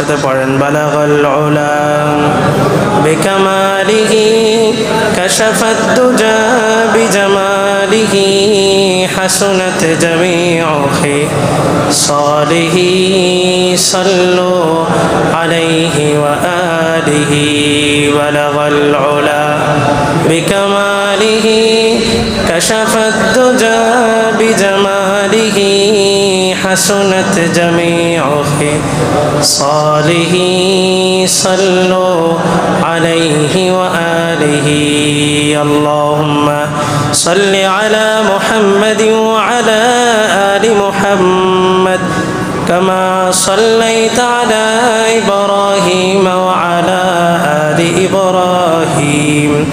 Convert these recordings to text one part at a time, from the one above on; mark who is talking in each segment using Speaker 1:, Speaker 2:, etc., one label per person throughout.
Speaker 1: একসাথে পড়েন, বালাগল ওলা বেকামালিহি কাশাফাদ্দুজা বিজামালিহি হাসুনাত জামিউহি সালিহি সাল্লু আলাইহি ওয়া আলিহি বালাগল ওলা بكماله كشف الدجى بجماله حسنت جميع خصاله. صلوا عليه وآله. اللهم صل على محمد وعلى آل محمد. كما صليت على إبراهيم وعلى آل إبراهيم.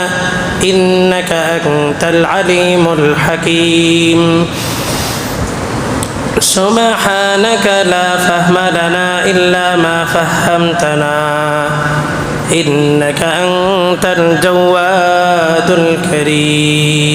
Speaker 1: إنك أنت العليم الحكيم سبحانك لا فهم لنا إلا ما فهمتنا إنك أنت الجواد الكريم